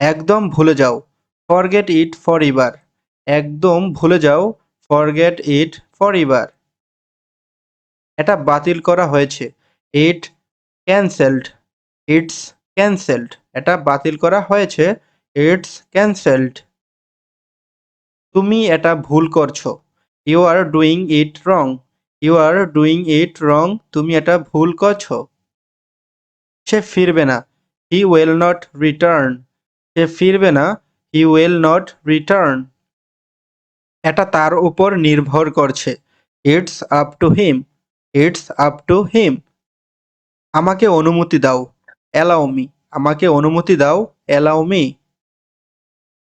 একদম ভুলে যাও ফরগেট ইট ফর এভার একদম ভুলে যাও ফরগেট ইট ফর এভার এটা বাতিল করা হয়েছে। ইট ক্যান্সেলড ইটস ক্যান্সেলড এটা বাতিল করা হয়েছে। ইটস ক্যান্সেলড তুমি এটা ভুল করছ। You are doing it wrong you are doing it wrong তুমি এটা ভুল করছ। সে ফিরবে না। হি উইল নট রিটার্ন সে ফিরবে না হি উইল নট রিটার্ন এটা তার উপর নির্ভর করছে। It's up to him it's up to him আমাকে অনুমতি দাও। অ্যালাউ মি আমাকে অনুমতি দাও। অ্যালাউ মি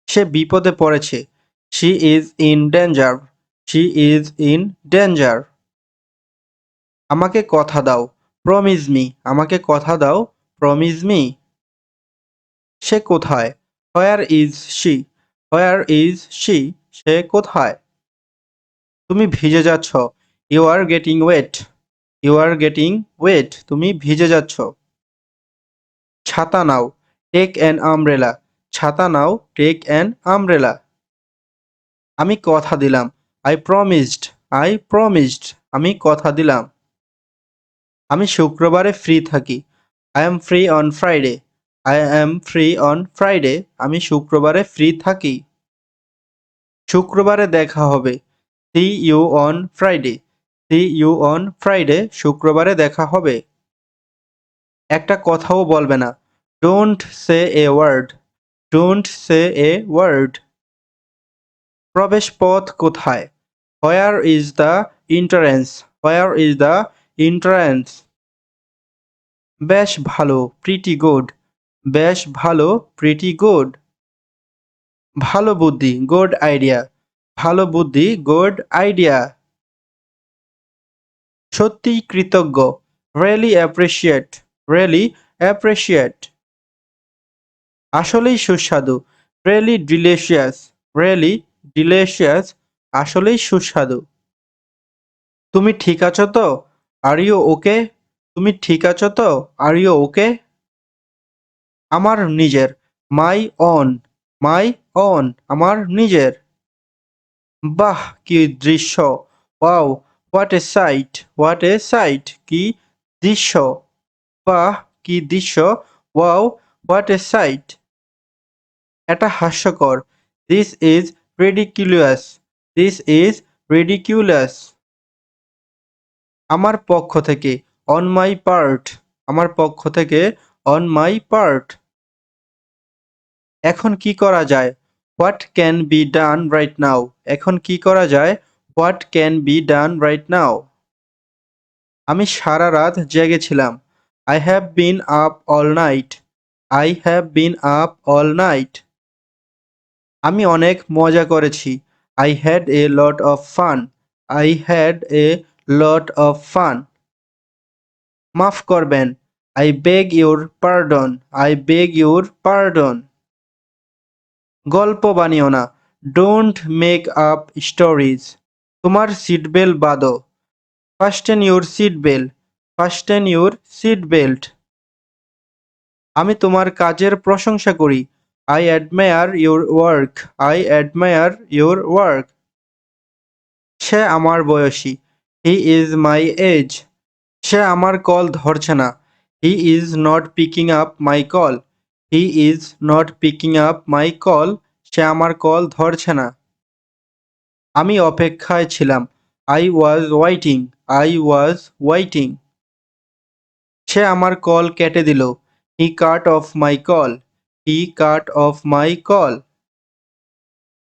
সে বিপদে পড়েছে। She is in danger she is in danger আমাকে কথা দাও। প্রমিজ মি আমাকে কথা দাও। প্রমিজ মি সে কোথায়? Where is she where is she সে কোথায়? তুমি ভিজে যাচ্ছ। You are getting wet you are getting wet তুমি ভিজে যাচ্ছ। ছাতা নাও। টেক অ্যান আমব্রেলা ছাতা নাও। টেক অ্যান আমব্রেলা আমি কথা দিলাম। আই প্রমিসড আই প্রমিসড আমি কথা দিলাম। আমি শুক্রবারে ফ্রি থাকি। I am free on Friday I am free on Friday আমি শুক্রবারে ফ্রি থাকি। শুক্রবারে দেখা হবে। See you on Friday see you on Friday শুক্রবারে দেখা হবে। একটা কথাও বলবে না। Don't say a word don't say a word প্রবেশ পথ কোথায়? Where is the entrance where is the entrance বেশ ভালো প্রিটি গুড বেশ ভালো প্রিটি গুড ভালো বুদ্ধি গুড আইডিয়া ভালো বুদ্ধি গুড আইডিয়া সত্যি কৃতজ্ঞ রিয়েলি অ্যাপ্রিসিয়েট রিয়েলি অ্যাপ্রিসিয়েট আসলেই সুস্বাদু রিয়েলি ডিলিশিয়াস রিয়েলি ডিলিশিয়াস আসলেই সুস্বাদু। তুমি ঠিক আছো তো? আর ইউ ওকে তুমি ঠিক আছো তো? আর ইউ ওকে আমার নিজের। মাই অন মাই অন, আমার নিজের। বাহ, কি দৃশ্য। Wow, what a sight, what a sight, কি দৃশ্য। বাহ, কি দৃশ্য। Wow, what a sight. এটা হাস্যকর। This is ridiculous this is ridiculous আমার পক্ষ থেকে অন মাই পার্ট আমার পক্ষ থেকে অন মাই পার্ট এখন কি করা যায়? What can be done right now এখন কি করা যায়? What can be done right now আমি সারা রাত জেগেছিলাম। I have been up all night I have been up all night আমি অনেক মজা করেছি। I had a lot of fun I had a lot of fun মাফ করবেন। I beg your pardon I beg your pardon গল্প বানিও না। Don't make up stories তোমার সিট বেল্ট বাঁধো। Fasten your seat belt fasten your seat belt আমি তোমার কাজের প্রশংসা করি। I admire your work I admire your work সে আমার বয়সী। হি ইজ মাই এজ সে আমার কল ধরছে না। He is not picking up my call he is not picking up my call সে আমার কল ধরছে না। আমি অপেক্ষায় ছিলাম। I was waiting I was waiting সে আমার কল কেটে দিল। He cut off my call he cut off my call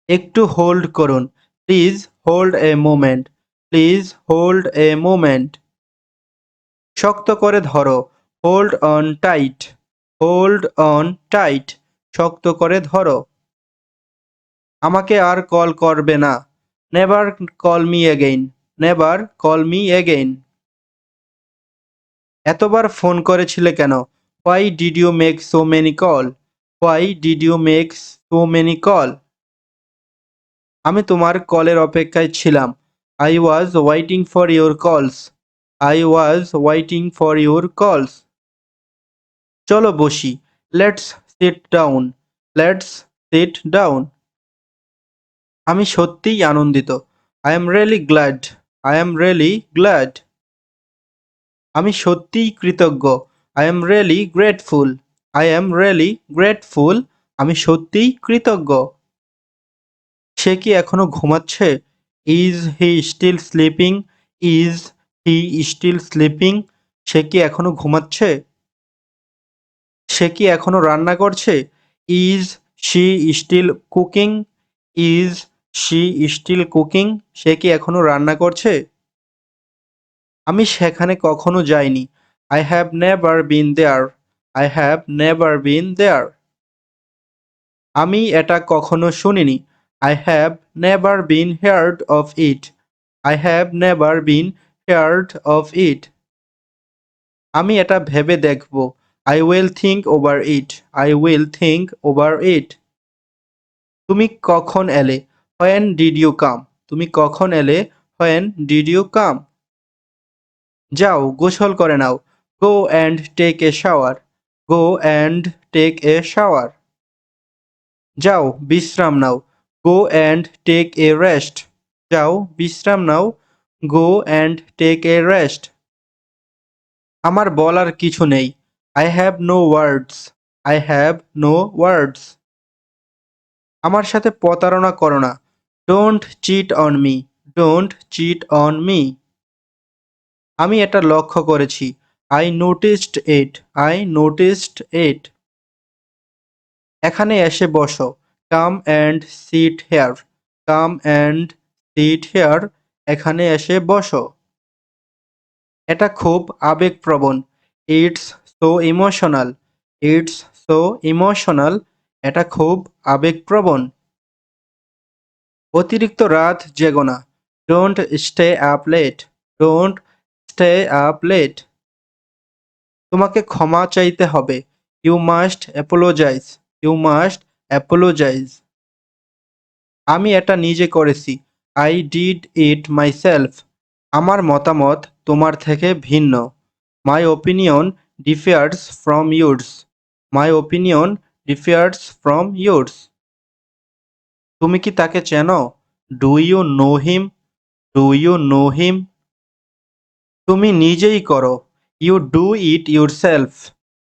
একটু হোল্ড করুন। Please hold a moment please hold a moment শক্ত করে ধরো। Hold on tight hold on tight শক্ত করে ধরো। আমাকে আর কল করবে না। Never call me again never call me again এতবার ফোন করেছিলে কেন? Why did you make so many call why did you make so many call আমি তোমার কলের অপেক্ষায় ছিলাম। I was waiting for your calls I was waiting for your calls চলো বসি। Let's sit down let's sit down আমি সত্যিই আনন্দিত। I am really glad I am really glad আমি সত্যিই কৃতজ্ঞ। I am really grateful I am really grateful আমি সত্যিই কৃতজ্ঞ। সে কি এখনও ঘুমাচ্ছে? Is he still sleeping is he still sleeping সে কি এখনও ঘুমাচ্ছে? সে কি এখনও রান্না করছে? Is she still cooking is she still cooking সে কি এখনও রান্না করছে? আমি সেখানে কখনো যাইনি। I have never been there I have never been there আমি এটা কখনো শুনিনি। I have never been heard of it I have never been heard of it আমি এটা ভেবে দেখব। I will think over it I will think over it তুমি কখন এলে? হোয়েন ডিড ইউ কাম তুমি কখন এলে? হোয়েন ডিড ইউ কাম যাও, গোসল করে নাও। Go and take a shower go and take a shower যাও, বিশ্রাম নাও। Go and take a rest যাও, বিশ্রাম নাও। Go and take a rest আমার বলার কিছু নেই। I have no words I have no words আমার সাথে প্রতারণা করো না। Don't cheat on me don't cheat on me আমি এটা লক্ষ্য করেছি। I noticed it I noticed it এখানে এসে বসো। Come and sit here come and sit here এখানে এসে বসো। এটা খুব আবেগপ্রবণ। It's so emotional it's so emotional এটা খুব আবেগপ্রবণ। অতিরিক্ত রাত জেগো না। Don't stay up late don't stay up late তোমাকে ক্ষমা চাইতে হবে। You must apologise you must apologise আমি এটা নিজে করেছি। আই ডিড ইট মাইসেলফ আমার মতামত তোমার থেকে ভিন্ন। My opinion differs from yours my opinion differs from yours তুমি কি তাকে চেনো? Do you know him do you know him তুমি নিজেই করো। You do it yourself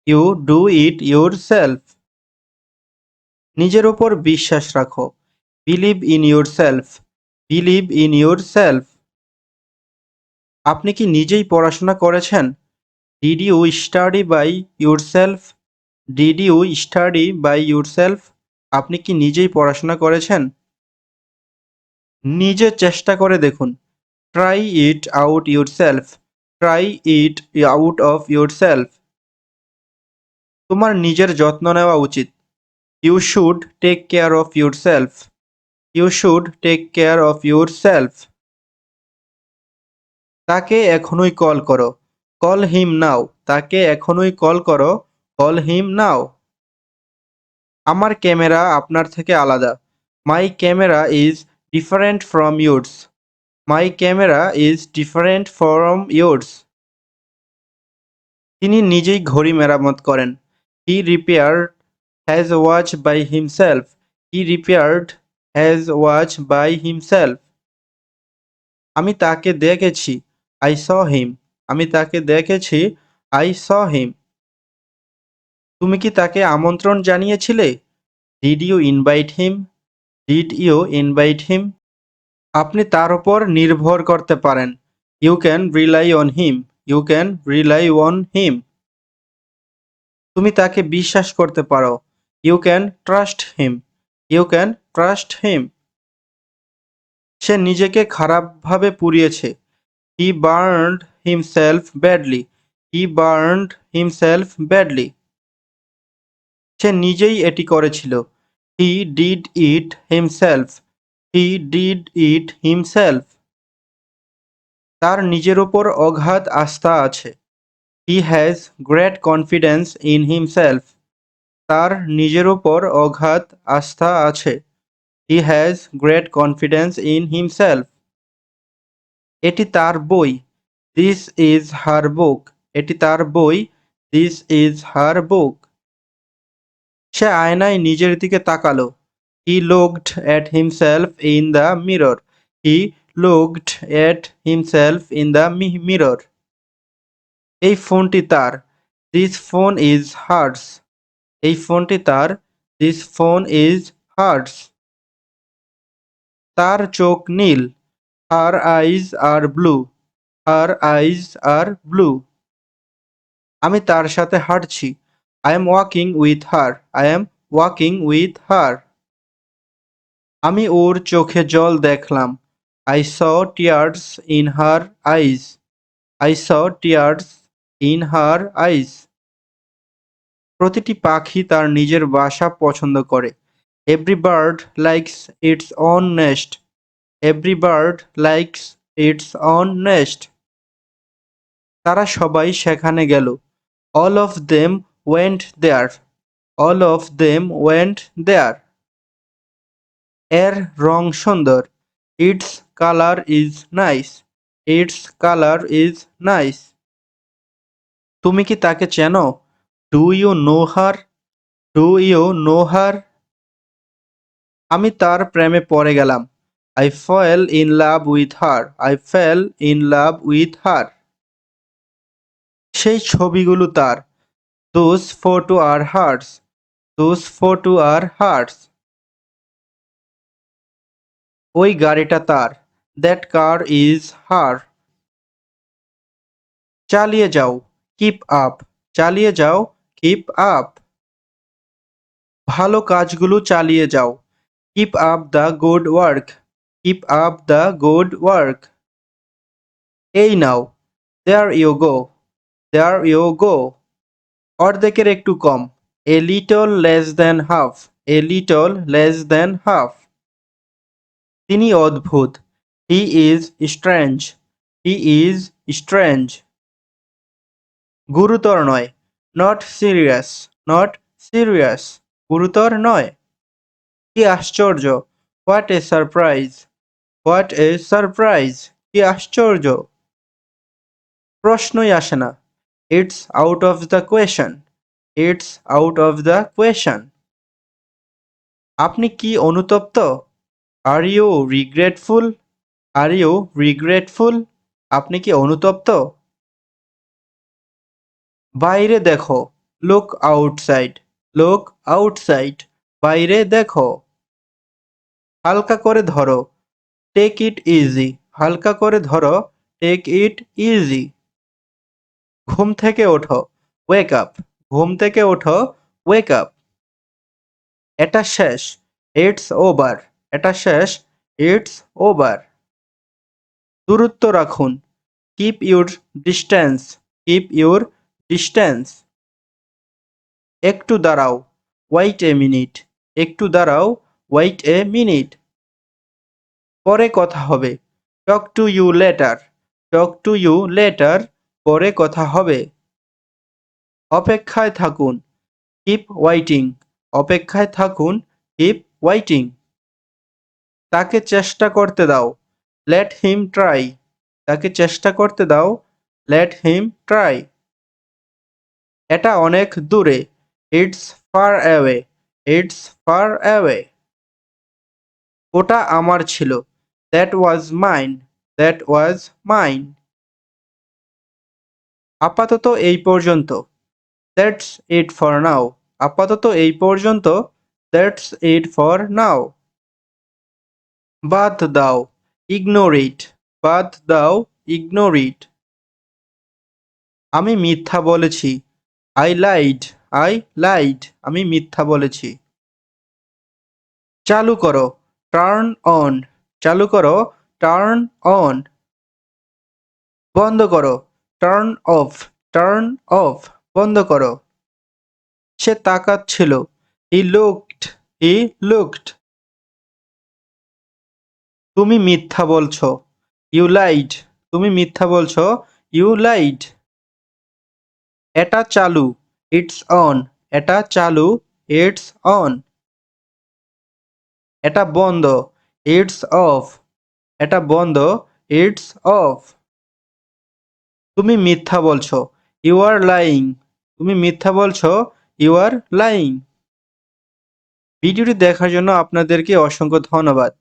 you do it your নিজের ওপর বিশ্বাস রাখো। Believe in yourself believe in আপনি কি নিজেই পড়াশোনা করেছেন? Did you study by yourself did you study by yourself আপনি কি নিজেই পড়াশোনা করেছেন? নিজে চেষ্টা করে দেখুন। Try it out yourself try it out of yourself তোমার নিজের যত্ন নেওয়া উচিত। You should take care of yourself you should take care of yourself তাকে এখনই কল করো। কল হিম নাও, তাকে এখনই কল করো, কল হিম নাও। আমার ক্যামেরা আপনার থেকে আলাদা। My camera is different from yours my camera is different from yours তিনি নিজেই ঘড়ি মেরামত করেন। He repair has watch by himself he repaired has watch by himself আমি তাকে দেখেছি। আই স হিম আমি তাকে দেখেছি, আই স হিম। তুমি কি তাকে আমন্ত্রণ জানিয়েছিলে? Did you invite him did you invite him আপনি তার উপর নির্ভর করতে পারেন। You can rely on him you can rely on him তুমি তাকে বিশ্বাস করতে পারো। You can trust him you can trust him সে নিজেকে খারাপভাবে পুড়িয়েছে। He burned himself badly he burned himself badly সে নিজেই এটি করেছিল। He did it himself he did it himself তার নিজের ওপর অগাধ আস্থা আছে। He has great confidence in himself তার নিজের ওপর অগাধ আস্থা আছে। He has great confidence in himself এটি তার বই। দিস ইজ হার বুক এটি তার বই। দিস ইজ হার বুক সে আয়নায় নিজের দিকে তাকালো। He looked at himself in the mirror he looked at himself in the mirror এই ফোনটি তার। দিস ফোন ইজ হার্স এই ফোনটি তার। দিস ফোন ইজ হার্স তার চোখ নীল। হার আইজ আর ব্লু হার আইজ আর ব্লু আমি তার সাথে হাঁটছি। I am walking with her I am walking with her আমি ওর চোখে জল দেখলাম। I saw tears in her eyes I saw tears in her eyes প্রতিটি পাখি তার নিজের বাসা পছন্দ করে। Every bird likes its own nest every bird likes its own nest তারা সবাই সেখানে গেল। All of them went there all of them went there এর রং সুন্দর। Its colour is nice its colour is nice তুমি কি তাকে চেনো? Do you know her do you know her আমি তার প্রেমে পড়ে গেলাম। I fell in love with her I fell in love with her সেই ছবিগুলো তার। Those photo are hers those photo are hers ওই গাড়িটা তার। দ্যাট কার ইজ হার চালিয়ে যাও। কিপ আপ চালিয়ে যাও। কিপ আপ ভালো কাজগুলো চালিয়ে যাও। Keep up the good work keep up the good work এই নাও। দেয়ার you go there you go অর্ধেকের একটু কম। A little less than half a little less than half তিনি অদ্ভুত। He is strange he is strange গুরুতর নয়। Not serious not serious গুরুতর নয়। কি আশ্চর্য। What a surprise what a surprise কি আশ্চর্য। প্রশ্নই আসে না। It's out of the question it's out of the question আপনি কি অনুতপ্ত? Are you regretful are you regretful আপনি কি অনুতপ্ত? বাইরে দেখো। লুক আউটসাইড লুক আউটসাইড বাইরে দেখো। হালকা করে ধরো। টেক ইট ইজি হালকা করে ধরো। টেক ইট ইজি ঘুম থেকে ওঠো। ওয়েক আপ ঘুম থেকে ওঠো। ওয়েক আপ এটা শেষ। ইটস ওভার এটা শেষ। ইটস ওভার দূরত্ব রাখুন। Keep your distance keep your distance একটু দাঁড়াও। ওয়াইট এ মিনিট একটু দাঁড়াও। ওয়াইট এ মিনিট পরে কথা হবে। Talk to you later talk to you later পরে কথা হবে। অপেক্ষায় থাকুন। কিপ ওয়াইটিং অপেক্ষায় থাকুন। কিপ ওয়াইটিং তাকে চেষ্টা করতে দাও। লেট হিম ট্রাই তাকে চেষ্টা করতে দাও। লেট হিম ট্রাই এটা অনেক দূরে। It's far away it's far away ওটা আমার ছিল। That was mine that was mine আপাতত এই পর্যন্ত। দ্যাটস ইট ফর নাও আপাতত এই পর্যন্ত। দ্যাটস ইট ফর নাও বাদ দাও ইগনোর ইট বাদ দাও ইগনোর ইট আমি মিথ্যা বলেছি। আই লাইড আই লাইড আমি মিথ্যা বলেছি। চালু করো টার্ন অন চালু করো টার্ন অন বন্ধ করো। টার্ন অফ টার্ন অফ বন্ধ করো। সে তাকাচ্ছিল। হি লুকড হি লুকড তুমি মিথ্যা বলছো। ইউ লাইড তুমি মিথ্যা বলছো। ইউ লাইড এটা চালু। ইটস অন এটা চালু। ইটস অন এটা বন্ধ। ইটস অফ এটা বন্ধ। ইটস অফ তুমি মিথ্যা বলছো। ইউ আর লাইং তুমি মিথ্যা বলছো ইউ আর লাইং ভিডিওটি দেখার জন্য আপনাদেরকে অসংখ্য ধন্যবাদ।